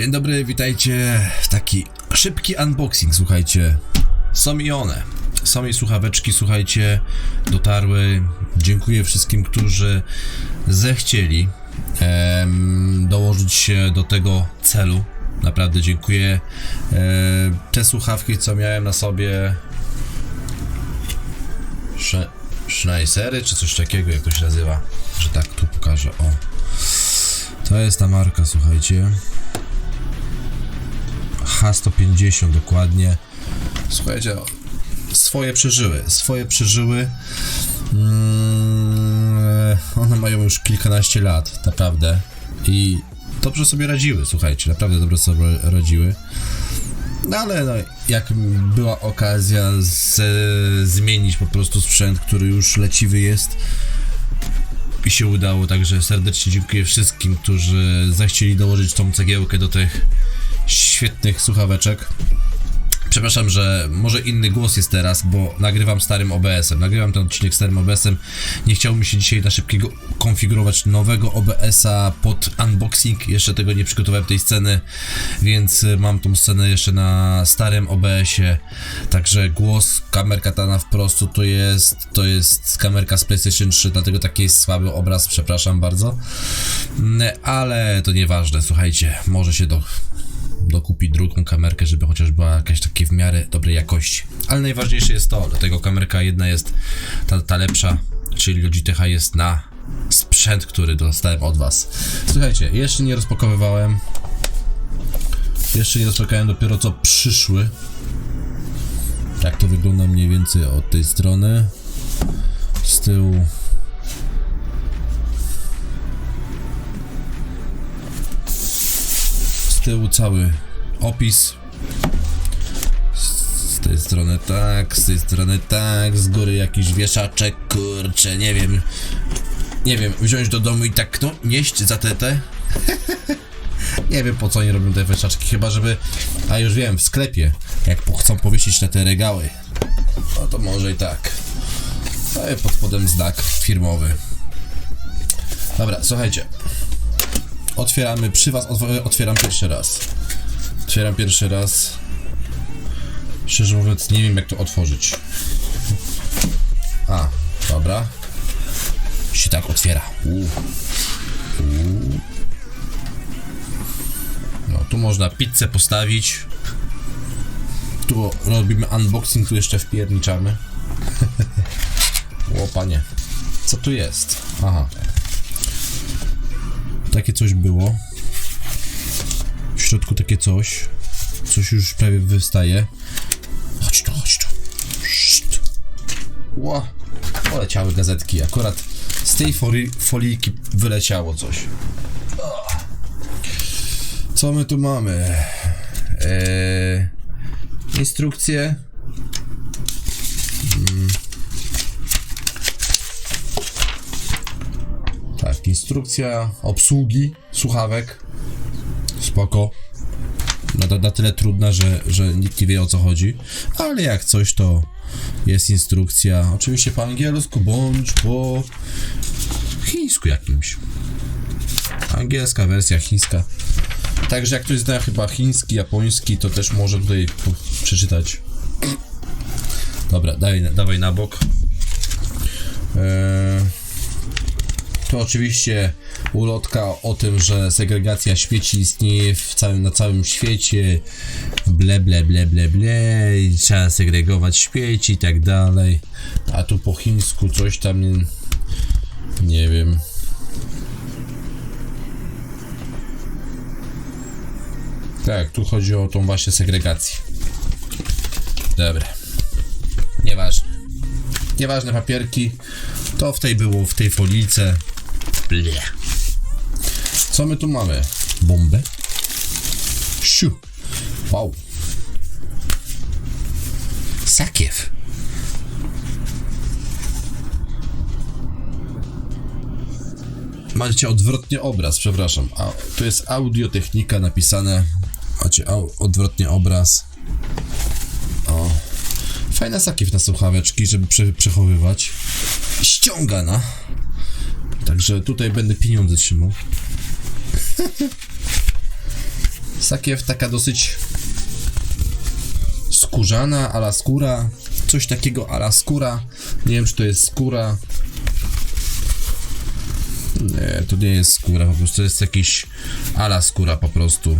Dzień dobry, witajcie w taki szybki unboxing, słuchajcie. Są i one. Są i słuchaweczki, słuchajcie, dotarły. Dziękuję wszystkim, którzy zechcieli em, dołożyć się do tego celu. Naprawdę dziękuję. E, te słuchawki, co miałem na sobie. Sze- czy coś takiego, jak to się nazywa. Że tak tu pokażę. O. To jest ta marka, słuchajcie. H150 dokładnie. Słuchajcie, swoje przeżyły, swoje przeżyły. Mm, one mają już kilkanaście lat, naprawdę. I dobrze sobie radziły, słuchajcie, naprawdę dobrze sobie radziły. No ale no, jak była okazja z, zmienić po prostu sprzęt, który już leciwy jest, i się udało, także serdecznie dziękuję wszystkim, którzy zechcieli dołożyć tą cegiełkę do tych świetnych słuchaweczek. Przepraszam, że może inny głos jest teraz, bo nagrywam starym OBS-em. Nagrywam ten odcinek starym OBS-em. Nie chciało mi się dzisiaj na szybkiego konfigurować nowego OBS-a pod unboxing. Jeszcze tego nie przygotowałem tej sceny, więc y, mam tą scenę jeszcze na starym OBS-ie. Także głos, kamerka ta na wprost to jest, to jest kamerka z PlayStation 3, dlatego taki jest słaby obraz, przepraszam bardzo. Mm, Ale to nieważne, słuchajcie, może się do dokupi drugą kamerkę, żeby chociaż była jakaś takie w miarę dobrej jakości. Ale najważniejsze jest to, dlatego kamerka jedna jest ta, ta lepsza, czyli Logitecha jest na sprzęt, który dostałem od was. Słuchajcie, jeszcze nie rozpakowywałem. Jeszcze nie rozpakowałem, dopiero co przyszły. Tak to wygląda mniej więcej od tej strony. Z tyłu z tyłu cały opis. Z tej strony tak, z tej strony tak, z góry jakiś wieszaczek, kurczę, nie wiem. Nie wiem, wziąć do domu i tak, no, nieść za tetę. nie wiem po co oni robią te wieszaczki, chyba żeby, a już wiem, w sklepie, jak chcą powiesić na te regały. No to może i tak. No pod spodem znak firmowy. Dobra, słuchajcie. Otwieramy przy was, otw- otwieram pierwszy raz. Otwieram pierwszy raz. Szczerze mówiąc, nie wiem jak to otworzyć. A, dobra. Się tak otwiera. No, tu można pizzę postawić. Tu robimy unboxing, tu jeszcze wpierniczamy. o panie. Co tu jest? Aha. Takie coś było. W środku takie coś. Coś już prawie wystaje. Chodź tu, chodź tu. Szt. Ła. Poleciały gazetki. Akurat z tej foli, folijki wyleciało coś. Co my tu mamy? Eee, instrukcje. Instrukcja obsługi słuchawek. Spoko. Na, na tyle trudna, że, że nikt nie wie o co chodzi. Ale jak coś, to jest instrukcja. Oczywiście po angielsku, bądź po chińsku jakimś. Angielska wersja, chińska. Także jak ktoś zna chyba chiński, japoński, to też może tutaj przeczytać. Dobra, daj, dawaj na bok. Eee, to oczywiście ulotka o tym, że segregacja śmieci istnieje w całym, na całym świecie. Ble, ble, ble, ble, ble. Trzeba segregować śmieci i tak dalej. A tu po chińsku coś tam nie, nie wiem. Tak, tu chodzi o tą właśnie segregację. Dobra. Nieważne. Nieważne papierki. To w tej było, w tej folice. Ble. Co my tu mamy? Bombę? Siu. Wow. Sakiew. Macie odwrotnie obraz, przepraszam. A, tu jest audiotechnika napisane. Macie au, odwrotnie obraz. O. Fajna sakiew na słuchaweczki, żeby prze, przechowywać. Ściągana. Także tutaj będę pieniądze trzymał. Sakiew taka dosyć skórzana, ala skóra, coś takiego ala skóra. Nie wiem, czy to jest skóra. Nie, to nie jest skóra, po prostu to jest jakiś ala skóra po prostu.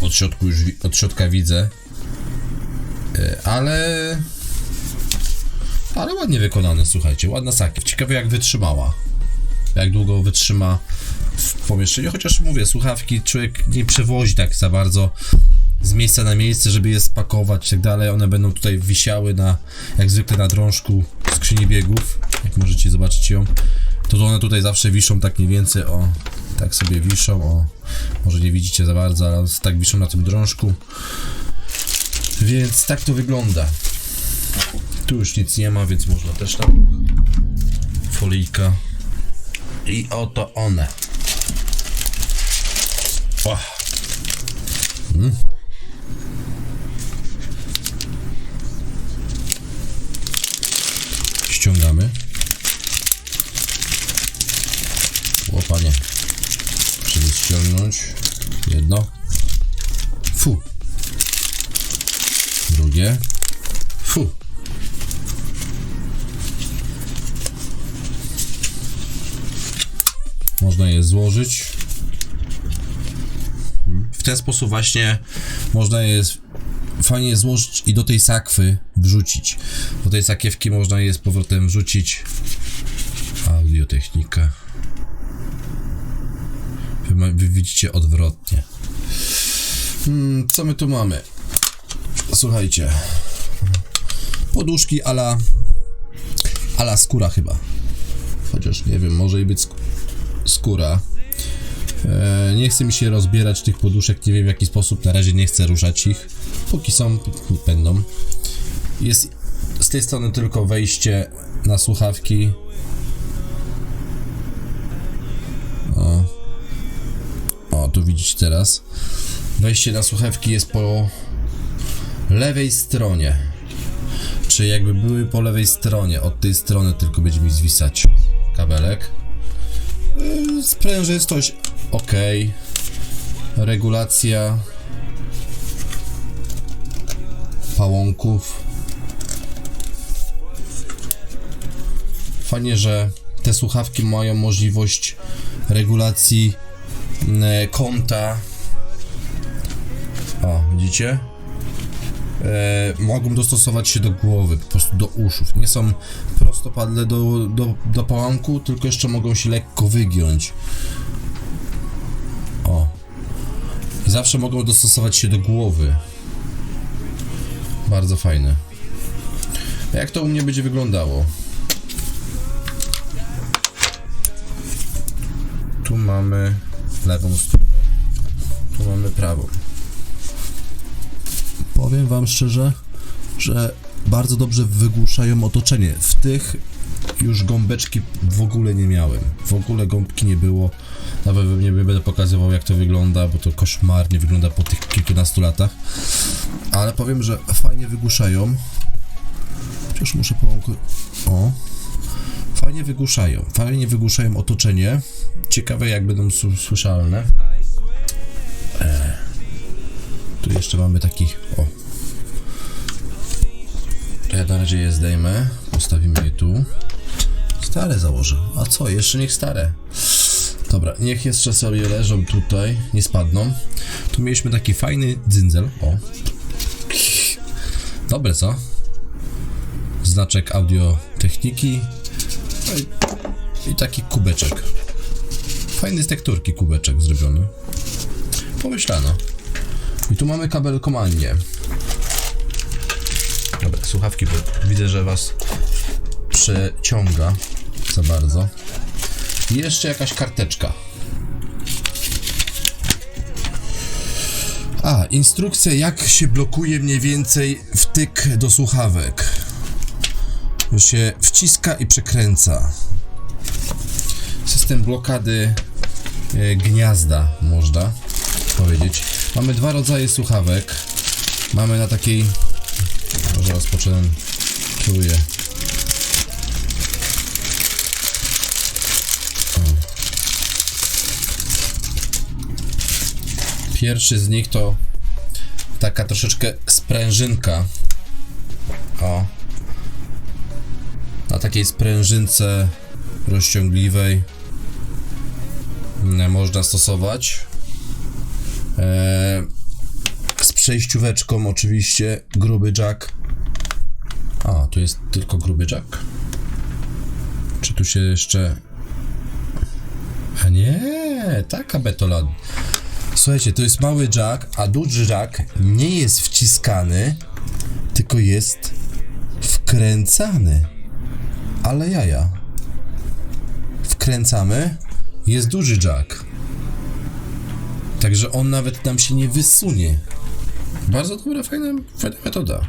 Od środku już, od środka widzę. E, Ale... Ale ładnie wykonane, słuchajcie, ładna sakiew. Ciekawe jak wytrzymała. Jak długo wytrzyma w pomieszczeniu, chociaż mówię, słuchawki człowiek nie przewozi tak za bardzo z miejsca na miejsce, żeby je spakować i tak dalej. One będą tutaj wisiały na, jak zwykle na drążku skrzyni biegów. Jak możecie zobaczyć ją, to one tutaj zawsze wiszą tak mniej więcej, o, tak sobie wiszą, o, może nie widzicie za bardzo, ale tak wiszą na tym drążku. Więc tak to wygląda. Tu już nic nie ma, więc można też tam folijka. I oto one. O. Mm. Ściągamy. O panie. Żeby ściągnąć. Jedno. Fu. Drugie. Można je złożyć. W ten sposób właśnie można je fajnie złożyć i do tej sakwy wrzucić. Do tej sakiewki można je z powrotem wrzucić. Audiotechnika. Wy, wy widzicie odwrotnie. Hmm, co my tu mamy? Słuchajcie. Poduszki ala ala skóra chyba. Chociaż nie wiem, może i być sk- skóra. E, nie chce mi się rozbierać tych poduszek, nie wiem w jaki sposób, na razie nie chcę ruszać ich. Póki są, będą. Jest z tej strony tylko wejście na słuchawki. O. O, tu widzicie teraz. Wejście na słuchawki jest po lewej stronie. Czy jakby były po lewej stronie, od tej strony tylko będzie mi zwisać kabelek. Yy, Sprężystość ok. Regulacja pałąków. Fajnie, że te słuchawki mają możliwość regulacji mm, kąta. O, widzicie? E, mogą dostosować się do głowy, po prostu do uszów. Nie są prostopadle do, do, do pałamku, tylko jeszcze mogą się lekko wygiąć. O. I zawsze mogą dostosować się do głowy. Bardzo fajne. Jak to u mnie będzie wyglądało? Tu mamy lewą stronę. Tu mamy prawą. Powiem wam szczerze, że bardzo dobrze wygłuszają otoczenie. W tych już gąbeczki w ogóle nie miałem. W ogóle gąbki nie było. Nawet nie będę pokazywał jak to wygląda, bo to koszmarnie wygląda po tych kilkunastu latach. Ale powiem, że fajnie wygłuszają. Chociaż muszę połączyć. O. Fajnie wygłuszają. Fajnie wygłuszają otoczenie. Ciekawe jak będą słyszalne. Jeszcze mamy taki. O. To ja na razie je zdejmę. Postawimy je tu. Stare założę. A co? Jeszcze niech stare. Dobra, niech jeszcze sobie leżą tutaj. Nie spadną. Tu mieliśmy taki fajny dzyndzel. O. Dobre, co? Znaczek audiotechniki. No i, i taki kubeczek. Fajny z tekturki kubeczek zrobiony. Pomyślano. I tu mamy kabel komandnie. Dobra, słuchawki, bo widzę, że was przeciąga za bardzo. I jeszcze jakaś karteczka. A, instrukcja jak się blokuje mniej więcej wtyk do słuchawek. Że się wciska i przekręca. System blokady e, gniazda, można powiedzieć. Mamy dwa rodzaje słuchawek. Mamy na takiej. Może rozpoczynam. Kieruję. Pierwszy z nich to taka troszeczkę sprężynka. O. Na takiej sprężynce rozciągliwej mm, można stosować. Eee, z przejścióweczką oczywiście, gruby jack. A, tu jest tylko gruby jack. Czy tu się jeszcze... A nie, taka betola. Słuchajcie, to jest mały jack, a duży jack nie jest wciskany, tylko jest wkręcany. Ale jaja. Wkręcamy, jest duży jack. Także on nawet nam się nie wysunie. Bardzo dobra, fajna, fajna metoda.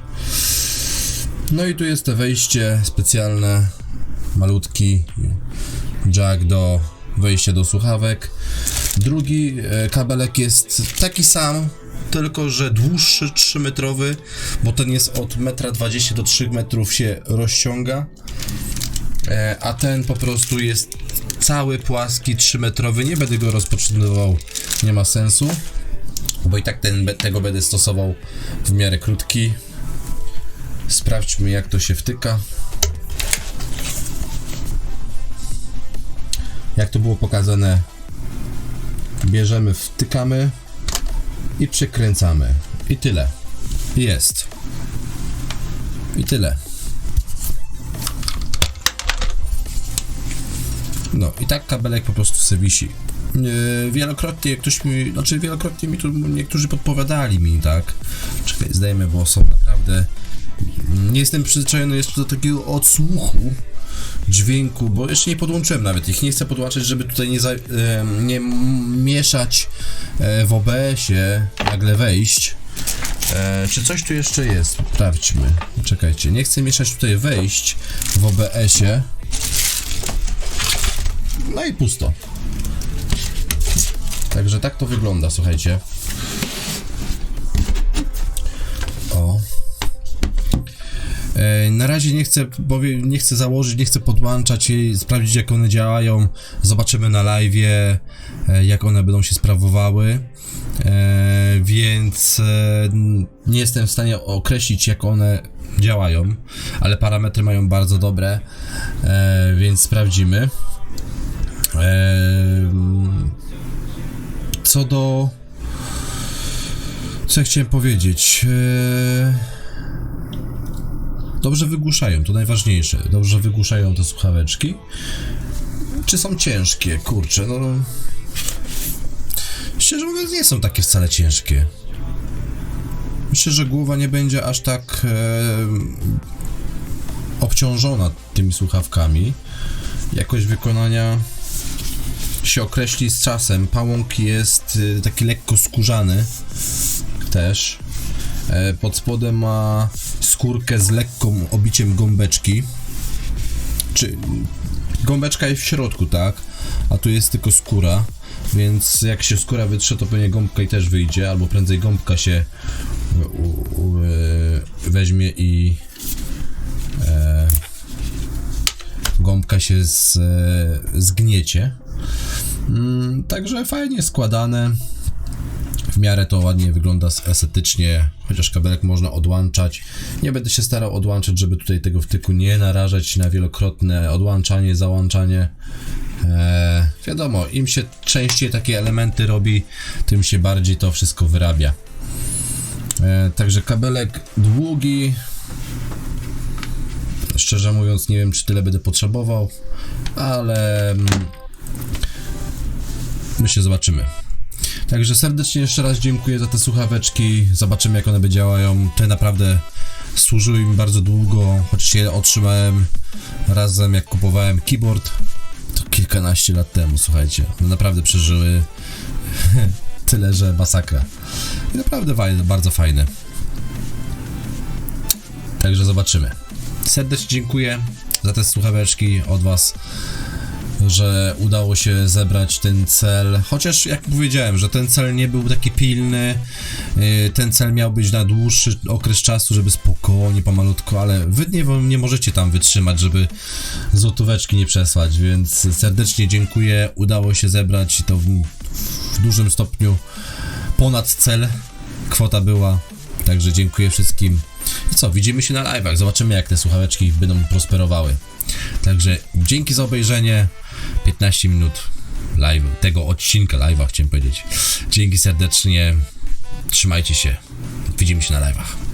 No i tu jest to wejście specjalne, malutki jack do wejścia do słuchawek. Drugi e, kabelek jest taki sam, tylko że dłuższy, 3-metrowy, bo ten jest od 1,20 m do 3 metrów się rozciąga. E, a ten po prostu jest cały płaski, 3-metrowy. Nie będę go rozpoczynał, nie ma sensu, bo i tak ten, tego będę stosował w miarę krótki. Sprawdźmy, jak to się wtyka. Jak to było pokazane, bierzemy, wtykamy i przekręcamy. I tyle. Jest. I tyle. No i tak kabelek po prostu se wisi. Yy, wielokrotnie ktoś mi, znaczy wielokrotnie mi tu niektórzy podpowiadali mi, tak? Czekaj, zdajemy, bo naprawdę... Nie jestem przyzwyczajony jeszcze do takiego odsłuchu dźwięku, bo jeszcze nie podłączyłem nawet ich. Nie chcę podłączyć, żeby tutaj nie, za, e, nie mieszać e, w OBS-ie, nagle wejść. E, czy coś tu jeszcze jest? Sprawdźmy. Czekajcie, nie chcę mieszać tutaj wejść w OBS-ie. No i pusto. Także tak to wygląda, słuchajcie. O. E, Na razie nie chcę, powie, nie chcę założyć, nie chcę podłączać jej, sprawdzić jak one działają. Zobaczymy na live, jak one będą się sprawowały. E, więc e, nie jestem w stanie określić jak one działają, ale parametry mają bardzo dobre, e, więc sprawdzimy. Co do. Co ja chciałem powiedzieć? E, Dobrze wygłuszają, to najważniejsze. Dobrze wygłuszają te słuchaweczki. Czy są ciężkie? Kurczę, no. Szczerze mówiąc, nie są takie wcale ciężkie. Myślę, że głowa nie będzie aż tak e, obciążona tymi słuchawkami. Jakość wykonania się określi z czasem. Pałąk jest e, taki lekko skórzany też. E, pod spodem ma skórkę z lekką obiciem gąbeczki. Czy gąbeczka jest w środku, tak? A tu jest tylko skóra. Więc jak się skóra wytrze, to pewnie gąbka i też wyjdzie, albo prędzej gąbka się u, u, e, weźmie i e, gąbka się z, e, zgniecie. Mm, także fajnie składane. W miarę to ładnie wygląda estetycznie, chociaż kabelek można odłączać. Nie będę się starał odłączać, żeby tutaj tego wtyku nie narażać na wielokrotne odłączanie, załączanie. Eee, wiadomo, im się częściej takie elementy robi, tym się bardziej to wszystko wyrabia. Eee, także kabelek długi. Szczerze mówiąc, nie wiem, czy tyle będę potrzebował, ale mm, myślę, zobaczymy. Także serdecznie jeszcze raz dziękuję za te słuchaweczki. Zobaczymy jak one by działają. Te naprawdę służyły mi bardzo długo, chociaż je otrzymałem razem jak kupowałem keyboard. To kilkanaście lat temu, słuchajcie. No naprawdę przeżyły tyle, że masakra. I naprawdę fajne, bardzo fajne. Także zobaczymy. Serdecznie dziękuję za te słuchaweczki od Was że udało się zebrać ten cel. Chociaż, jak powiedziałem, że ten cel nie był taki pilny, yy, ten cel miał być na dłuższy okres czasu, żeby spokojnie, pomalutko, ale wy nie, nie możecie tam wytrzymać, żeby złotóweczki nie przesłać, więc serdecznie dziękuję. Udało się zebrać to w, w dużym stopniu ponad cel kwota była. Także dziękuję wszystkim. I co, widzimy się na live'ach. Zobaczymy, jak te słuchaweczki będą prosperowały. Także dzięki za obejrzenie. 15 minut live, tego odcinka live'a chciałem powiedzieć. Dzięki serdecznie. Trzymajcie się. Widzimy się na live'ach.